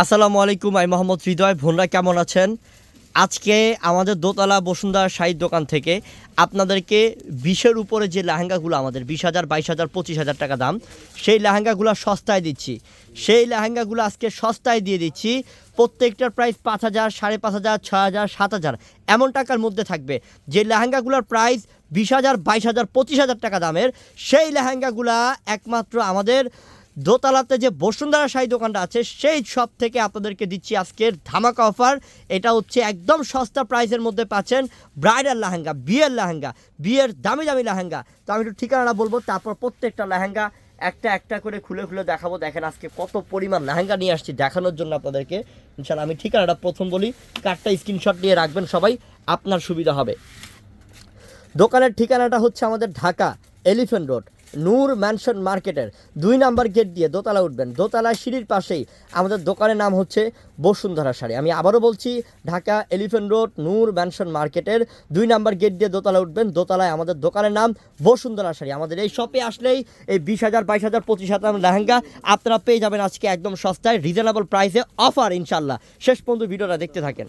আসসালামু আলাইকুম, আমি মোহাম্মদ হৃদয়। ভোনরা কেমন আছেন? আজকে আমাদের দোতলা বসুন্ধরা শাড়ির দোকান থেকে আপনাদেরকে বিশের উপরে যে লেহেঙ্গাগুলো আমাদের, বিশ হাজার, বাইশ হাজার, পঁচিশ হাজার টাকা দাম, সেই লেহেঙ্গাগুলো সস্তায় দিচ্ছি। সেই লেহেঙ্গাগুলো আজকে সস্তায় দিয়ে দিচ্ছি। প্রত্যেকটার প্রাইস পাঁচ হাজার, সাড়ে পাঁচ হাজার, ছ হাজার, সাত হাজার, এমন টাকার মধ্যে থাকবে। যে লেহেঙ্গাগুলোর প্রাইস বিশ হাজার, বাইশ হাজার, পঁচিশ হাজার টাকা দামের, সেই লেহেঙ্গাগুলা একমাত্র আমাদের দোতলাতে যে বসুন্ধরা শাড়ি দোকানটা আছে, সেই শপ থেকে আপনাদেরকে দিচ্ছি আজকের ধামাকা অফার এটা হচ্ছে একদম সস্তা প্রাইসের মধ্যে পাচ্ছেন ব্রাইডাল লেহেঙ্গা, বিয়ের লেহেঙ্গা, বিয়ের দামি দামি লেহেঙ্গা। তো আমি একটু ঠিকানাটা বলব, তারপর প্রত্যেকটা লেহেঙ্গা একটা একটা করে খুলে খুলে দেখাবো। দেখেন আজকে কত পরিমাণ লেহেঙ্গা নিয়ে আসছি দেখানোর জন্য আপনাদেরকে। ইনশাল্লাহ আমি ঠিকানাটা প্রথম বলি, কার্ডটা স্ক্রিনশট নিয়ে রাখবেন সবাই, আপনার সুবিধা হবে। দোকানের ঠিকানাটা হচ্ছে আমাদের Dhaka Elephant Road. Noor Mansion মার্কেটের দুই নাম্বার গেট দিয়ে দোতলা উঠবেন। দোতলায় সিঁড়ির পাশেই আমাদের দোকানের নাম হচ্ছে বসুন্ধরা শাড়ি। আমি আবারও বলছি, Dhaka Elephant Road, Noor Mansion মার্কেটের দুই নাম্বার গেট দিয়ে দোতলা উঠবেন। দোতলায় আমাদের দোকানের নাম বসুন্ধরা শাড়ি। আমাদের এই শপে আসলেই এই বিশ হাজার, বাইশ হাজার, পঁচিশ হাজার লেহেঙ্গা আপনারা পেয়ে যাবেন আজকে একদম সস্তায় রিজনেবল প্রাইসে অফার ইনশাল্লাহ শেষ পর্যন্ত ভিডিওটা দেখতে থাকেন।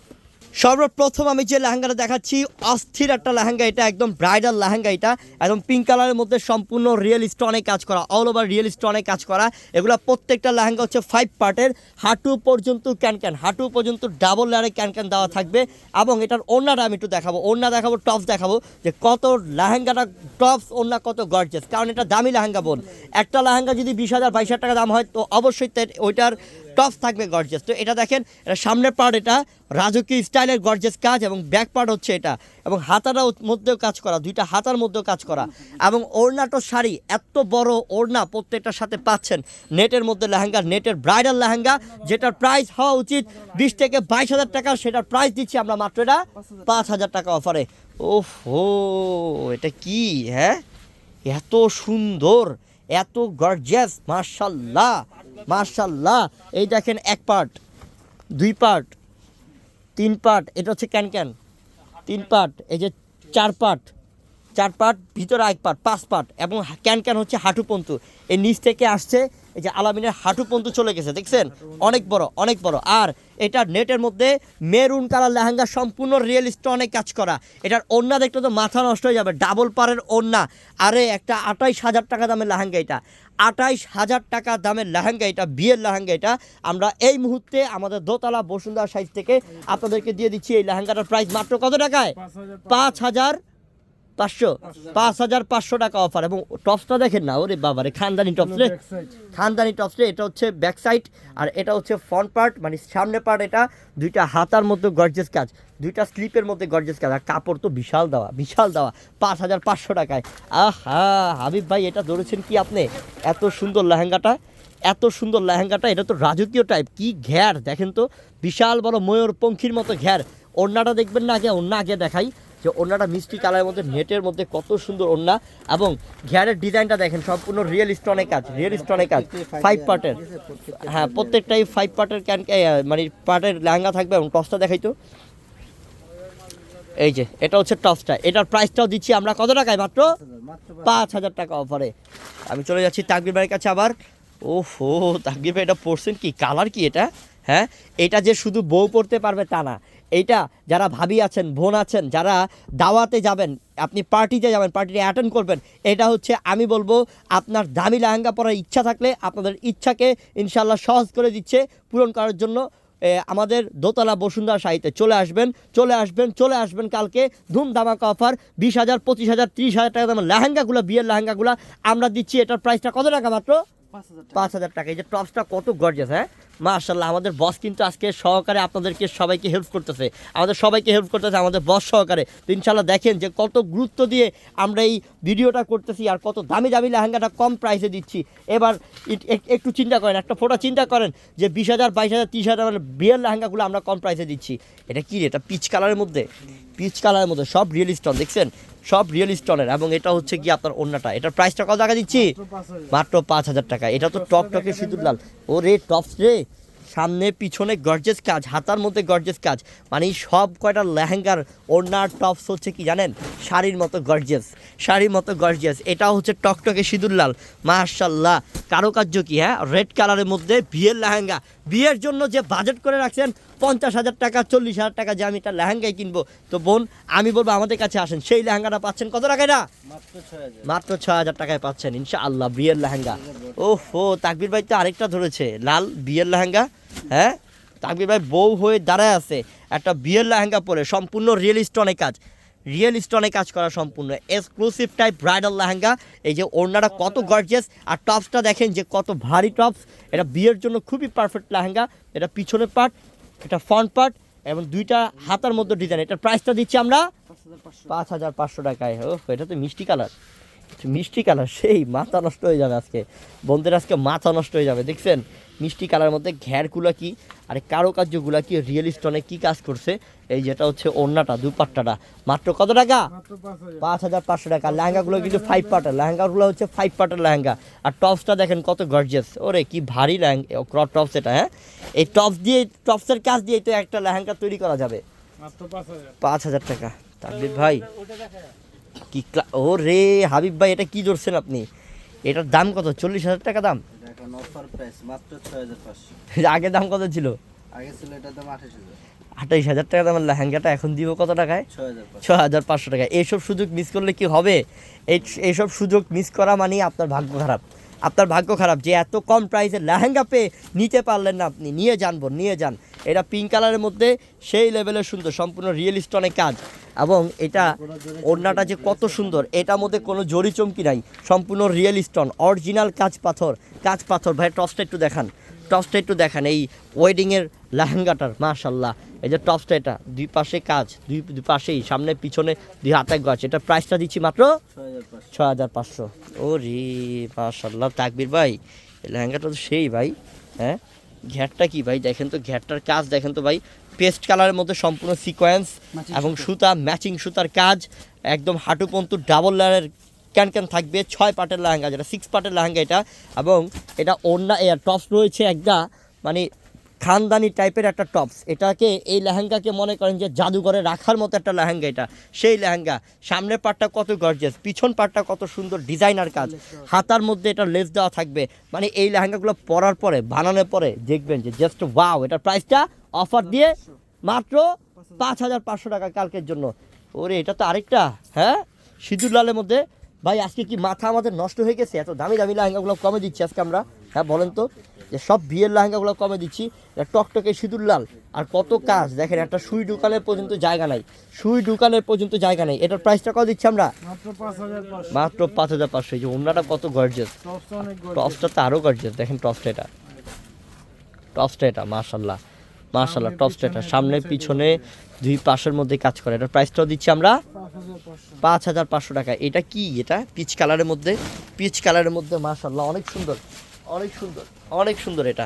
সর্বপ্রথম আমি যে লেহেঙ্গাটা দেখাচ্ছি, অস্থির একটা লেহেঙ্গা এটা, একদম ব্রাইডাল লেহেঙ্গা এটা, একদম পিঙ্ক কালারের মধ্যে সম্পূর্ণ রিয়েল স্টোনে কাজ করা অল ওভার রিয়েল স্টোনে কাজ করা। এগুলো প্রত্যেকটা লেহেঙ্গা হচ্ছে ফাইভ পার্টের হাঁটু পর্যন্ত ক্যান ক্যান হাঁটু পর্যন্ত ডাবল লেয়ারে ক্যান ক্যান দেওয়া থাকবে এবং এটার ওড়নাটা আমি একটু দেখাবো, ওড়না দেখাবো টপস দেখাবো, যে কত লেহেঙ্গাটা টপস ওড়না কত গর্জেস কারণ এটা দামি লেহেঙ্গা বোন। একটা লেহেঙ্গা যদি বিশ হাজার, বাইশ হাজার টাকা দাম হয়, তো অবশ্যই ওইটার টপস থাকবে গর্জেস তো এটা দেখেন, এটা সামনের পার্ট এটা, রাজকীয় স্টাইলের গর্জেস কাজ এবং ব্যাক পার্ট হচ্ছে এটা। এবং হাতাটা মধ্যেও কাজ করা, দুইটা হাতার মধ্যেও কাজ করা। এবং ওড়নাটো শাড়ি, এত বড় ওড়না প্রত্যেকটার সাথে পাচ্ছেন। নেটের মধ্যে লেহেঙ্গা, নেটের ব্রাইডাল লেহেঙ্গা, যেটার প্রাইস হওয়া উচিত বিশ থেকে বাইশ হাজার টাকা, সেটার প্রাইস দিচ্ছি আমরা মাত্র এটা পাঁচ হাজার টাকা অফারে ওফ ও এটা কি হ্যাঁ? এত সুন্দর, এত গর্জিয়াস মার্শাল্লাহ মার্শাল্লাহ এই দেখেন এক পার্ট দুই পার্ট তিন পার্ট এটা হচ্ছে ক্যান ক্যান তিন পার্ট এই যে চার পার্ট চার পার্ট ভিতরে এক পার্ট পাঁচ পার্ট এবং ক্যান ক্যান হচ্ছে হাঁটু পন্তু এই নিচ থেকে আসছে এই যে আলামিনের হাঁটু পন্তু চলে গেছে দেখছেন? অনেক বড় অনেক বড়। আর এটা নেটের মধ্যে মেরুন কালার লেহেঙ্গা সম্পূর্ণ রিয়েল স্টোনে কাজ করা। এটার ওড়না দেখলে তো মাথা নষ্ট হয়ে যাবে ডাবল পারের ওড়না। আরে একটা আঠাইশ হাজার টাকা দামের লেহেঙ্গা এটা। আঠাইশ হাজার টাকা দামের লেহেঙ্গা এটা বিয়ের লেহেঙ্গা এটা। আমরা এই মুহূর্তে আমাদের দোতলা বসুন্ধরা সাইজ থেকে আপনাদেরকে দিয়ে দিচ্ছি এই লেহেঙ্গাটার প্রাইস মাত্র কত টাকায়? পাঁচ হাজার পাঁচশো। পাঁচ হাজার পাঁচশো টাকা অফার এবং টপসটা দেখেন না ওরে বাবারে খানদানি টপস রে। খানদানি টপস রে এটা হচ্ছে ব্যাক সাইড আর এটা হচ্ছে ফ্রন্ট পার্ট মানে সামনে পার্ট এটা দুইটা হাতার মধ্যে গর্জেস কাজ দুইটা স্লিপের মধ্যে গর্জেস কাজ আর কাপড় তো বিশাল দেওয়া বিশাল দেওয়া পাঁচ হাজার পাঁচশো টাকায়। আহা হাবিব ভাই এটা ধরেছেন কি আপনি? এত সুন্দর লেহেঙ্গাটা এত সুন্দর লেহেঙ্গাটা এটা তো রাজকীয় টাইপ কি ঘ্যার দেখেন তো বিশাল বড় ময়ূর পঙ্খির মতো ঘ্যার। ওড়নাটা দেখবেন না আগে ওড়না আগে দেখাই। যে ওড়নাটা মিষ্টি কালারের মধ্যে নেটের মধ্যে কত সুন্দর ওড়না এবং ঘ্যারের ডিজাইনটা দেখেন সম্পূর্ণ রিয়েল স্টোনে কাজ রিয়েল স্টোনে কাজ ফাইভ পার্টের হ্যাঁ প্রত্যেকটাই ফাইভ পার্টের ক্যান মানে পার্টের লেহেঙ্গা থাকবে এবং টসটা দেখাই তো। এই যে এটা হচ্ছে টপসটা। এটার প্রাইসটাও দিচ্ছি আমরা কত টাকায় মাত্র? পাঁচ হাজার টাকা অফারে আমি চলে যাচ্ছি তাকবির ভাইয়ের কাছে আবার। ওহো তাকবির ভাই এটা পড়ছেন কি? কালার কি এটা? হ্যাঁ এটা যে শুধু বউ পড়তে পারবে তা না। এইটা যারা ভাবি আছেন, বোন আছেন, যারা দাওয়াতে যাবেন, আপনি পার্টিতে যাবেন পার্টিতে অ্যাটেন্ড করবেন, এটা হচ্ছে আমি বলব আপনার দামি লেহেঙ্গা পরার ইচ্ছা থাকলে আপনাদের ইচ্ছাকে ইনশাল্লাহ সহজ করে দিচ্ছে পূরণ করার জন্য আমাদের দোতলা বসুন্ধরা সাহিত্যে চলে আসবেন চলে আসবেন চলে আসবেন কালকে ধুম ধামাকা অফার, বিশ হাজার, পঁচিশ হাজার, তিরিশ হাজার টাকা দামের লেহেঙ্গাগুলো, বিয়ের লেহেঙ্গাগুলো, আমরা দিচ্ছি, এটার প্রাইসটা কত টাকা মাত্র? পাঁচ হাজার টাকা। এই যে টপসটা কত গর্জেস হ্যাঁ? মার্শাল্লাহ আমাদের বস কিন্তু আজকে সহকারে আপনাদেরকে সবাইকে হেল্প করতেছে। আমাদের সবাইকে হেল্প করতেছে, আমাদের বস সহকারে। তো ইনশাল্লাহ দেখেন যে কত গুরুত্ব দিয়ে আমরা এই ভিডিওটা করতেছি আর কত দামি দামি লেহেঙ্গাটা কম প্রাইসে দিচ্ছি। এবার একটু চিন্তা করেন, একটা ফোটা চিন্তা করেন যে বিশ হাজার, বাইশ হাজার, তিরিশ হাজার বিয়ের লেহেঙ্গাগুলো আমরা কম প্রাইসে দিচ্ছি। এটা কি এটা পিচ কালারের মধ্যে? পিচ কালারের মধ্যে সব রিয়েল স্টোন দেখছেন? সব রিয়েল স্টোনের এবং এটা হচ্ছে কি আপনার অন্যটা এটার প্রাইসটা কত টাকা দিচ্ছি? মাত্র পাঁচ হাজার। টাকা। এটা তো টপ টপে সিঁদুর লাল। ও রে টপস রে। সামনে পিছনে গর্জেস কাজ হাতার মধ্যে গর্জেস কাজ। মানে সব কয়টা লেহেঙ্গার ওড়নার টপস হচ্ছে কি জানেন? শাড়ির মতো গর্জেস শাড়ির মতো গর্জেস এটা হচ্ছে টকটকে সিঁদুর লাল। মাশাল্লাহ কারুকার্য কি হ্যাঁ? রেড কালারের মধ্যে বিয়ের লেহেঙ্গা। বিয়ের জন্য যে বাজেট করে রাখছেন পঞ্চাশ হাজার টাকা চল্লিশ হাজার টাকা যে আমি একটা লেহেঙ্গাই কিনবো। তো বোন আমি বলব আমাদের কাছে আসেন। সেই লেহেঙ্গাটা পাচ্ছেন কত টাকায় না মাত্র ছয় হাজার। ছ হাজার টাকায় পাচ্ছেন ইনশা আল্লাহ বিয়ের লেহেঙ্গা। ও হো তাকবির ভাই তো আরেকটা ধরেছে লাল বিয়ের লেহেঙ্গা হ্যাঁ? তাকবির ভাই বউ হয়ে দাঁড়ায় আছে একটা বিয়ের লেহেঙ্গা পরে সম্পূর্ণ রিয়েল স্টোনে কাজ। রিয়েল স্টোনে কাজ করা সম্পূর্ণ এক্সক্লুসিভ টাইপ ব্রাইডাল লেহেঙ্গা। এই যে ওড়নাটা কত গর্জিয়াস আর টপসটা দেখেন যে কত ভারী টপস এটা বিয়ের জন্য খুবই পারফেক্ট লেহেঙ্গা এটা পিছনের পার্ট এটা ফ্রন্ট পার্ট এবং দুইটা হাতার মধ্যে ডিজাইন এটার প্রাইসটা দিচ্ছি আমরা পাঁচ হাজার পাঁচশো টাকায়। ও এটা তো মিষ্টি কালার। মিষ্টি কালার, সেই মাথা নষ্ট হয়ে যাবে আজকে। বন্ধুদের আজকে মাথা নষ্ট হয়ে যাবে, দেখছেন? মিষ্টি কালার মধ্যে ঘ্যারগুলো কি আর কারুকার্যগুলো কি রিয়েল স্টোনে কি কাজ করছে? এই যেটা হচ্ছে ওড়নাটা দুপাট্টাটা। মাত্র কত টাকা? পাঁচ হাজার। পাঁচশো টাকা। লেহেঙ্গাগুলো কিন্তু ফাইভ পার্টের লেহেঙ্গাগুলো হচ্ছে ফাইভ পার্টের লেহেঙ্গা। আর টপসটা দেখেন কত গর্জিয়াস ওরে কি ভারী লেহেঙ্গা টপস এটা হ্যাঁ? এই টপস দিয়ে টপসের কাজ দিয়ে তো একটা লেহেঙ্গা তৈরি করা যাবে। পাঁচ হাজার। টাকা। তাকবির ভাই কি ও রে হাবিব ভাই এটা কি ধরছেন আপনি? এটার দাম কত? চল্লিশ হাজার টাকা দাম? এখন অফার প্রাইস মাত্র ছয় হাজার পাঁচশো। আগে দাম কত ছিল? আগে ছিল এটার দাম আঠাশ হাজার। আঠাইশ হাজার টাকা দামের লেহেঙ্গাটা এখন দিব কত টাকায়? ছ হাজার পাঁচশো টাকা এইসব সুযোগ মিস করলে কি হবে? এই এইসব সুযোগ মিস করা মানে আপনার ভাগ্য খারাপ। আপনার ভাগ্য খারাপ, যে এত কম প্রাইসে লেহেঙ্গা পেয়ে নিতে পারলেন না আপনি। নিয়ে যান বোন, নিয়ে যান। এটা পিঙ্ক কালারের মধ্যে সেই লেভেলের সুন্দর, সম্পূর্ণ রিয়েল স্টোনে কাজ। এবং এটা ওড়নাটা যে কত সুন্দর, এটার মধ্যে কোনো জরি চমকি নাই। সম্পূর্ণ রিয়েল স্টোন অরিজিনাল কাজ পাথর কাজ পাথর। ভাই টসটা একটু দেখান। টপসটা একটু দেখেন এই ওয়েডিংয়ের লেহেঙ্গাটার মাশাল্লাহ এই যে টপসটা এটা দুই পাশে কাজ দুই দুই পাশেই সামনে পিছনে দুই হাতে গাছ। এটা প্রাইসটা দিচ্ছি মাত্র ছ হাজার পাঁচশো। ও রে মাশাল্লাহ তাকবির ভাই লেহেঙ্গাটা তো সেই ভাই হ্যাঁ? ঘ্যাটটা কি ভাই? দেখেন তো ঘ্যাটটার কাজ দেখেন তো ভাই পেস্ট কালারের মধ্যে সম্পূর্ণ সিকোয়েন্স এবং সুতা। ম্যাচিং সুতার কাজ একদম হাঁটু পন্তু ডাবল লেয়ারের ক্যান ক্যান থাকবে, ছয় পার্টের লেহেঙ্গা যেটা সিক্স পার্টের লেহেঙ্গা এটা, এবং এটা এয়ার টপস রয়েছে একটা মানে খানদানি টাইপের একটা টপস এটাকে, এই লেহেঙ্গাকে মনে করেন যে জাদুঘরে রাখার মতো একটা লেহেঙ্গা এটা। সেই লেহেঙ্গা, সামনের পাটটা কত গর্জিয়াস পিছন পাটটা কত সুন্দর ডিজাইনার কাজ। হাতার মধ্যে এটা লেস দেওয়া থাকবে। মানে এই লেহেঙ্গাগুলো পরার পরে, বানানোর পরে দেখবেন যে জাস্ট ওয়াও এটার প্রাইসটা অফার দিয়ে মাত্র পাঁচ হাজার পাঁচশো টাকা কালকের জন্য। ওরে, এটা তো আরেকটা হ্যাঁ? সিঁদুর লালের মধ্যে ভাই আজকে কি মাথা আমাদের নষ্ট হয়ে গেছে? এত দামি দামি লেহেঙ্গাগুলো কমে দিচ্ছি আজকে আমরা। হ্যাঁ বলেন তো যে সব বিয়ের লেহেঙ্গাগুলো কমে দিচ্ছি। টকটকে সিঁদুর লাল। আর কত কাজ দেখেন একটা সুই দোকানের পর্যন্ত জায়গা নাই। সুই দোকানের পর্যন্ত জায়গা নেই। এটার প্রাইসটা কত দিচ্ছি আমরা? মাত্র পাঁচ হাজার পাঁচশো। এই যে অন্যটা কত গর্জেস টপসটা তো আরও গর্জেস দেখেন টপসটা এটা। টপসটা এটা মার্শাল্লাহ মার্শাল্লাহ টপ স্টেটার সামনে, পিছনে, দুই পাশের মধ্যে কাজ করে। এটার প্রাইসটাও দিচ্ছি আমরা পাঁচ হাজার পাঁচশো টাকা। এটা কি এটা? পিচ কালারের মধ্যে? পিচ কালারের মধ্যে মার্শাল্লাহ অনেক সুন্দর অনেক সুন্দর অনেক সুন্দর এটা।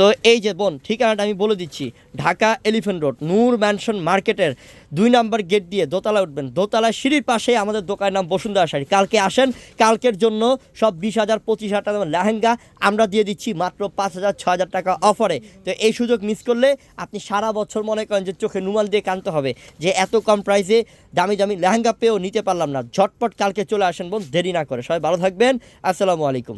তো এই যে বোন, ঠিকানাটা আমি বলে দিচ্ছি। Dhaka Elephant Road, Noor Mansion মার্কেটের দুই নাম্বার গেট দিয়ে দোতলা উঠবেন। দোতলায় সিঁড়ির পাশে আমাদের দোকানের নাম বসুন্ধরা শাড়ি। কালকে আসেন, কালকের জন্য সব বিশ হাজার, পঁচিশ হাজার টাকা লেহেঙ্গা আমরা দিয়ে দিচ্ছি মাত্র পাঁচ হাজার, ছ হাজার টাকা অফারে। তো এই সুযোগ মিস করলে আপনি সারা বছর মনে করেন যে চোখে নুমাল দিয়ে কানতে হবে। যে এত কম প্রাইসে দামি দামি লেহেঙ্গা পেয়েও নিতে পারলাম না। ঝটপট কালকে চলে আসেন বোন, দেরি না করে। সবাই ভালো থাকবেন। আসসালামু আলাইকুম।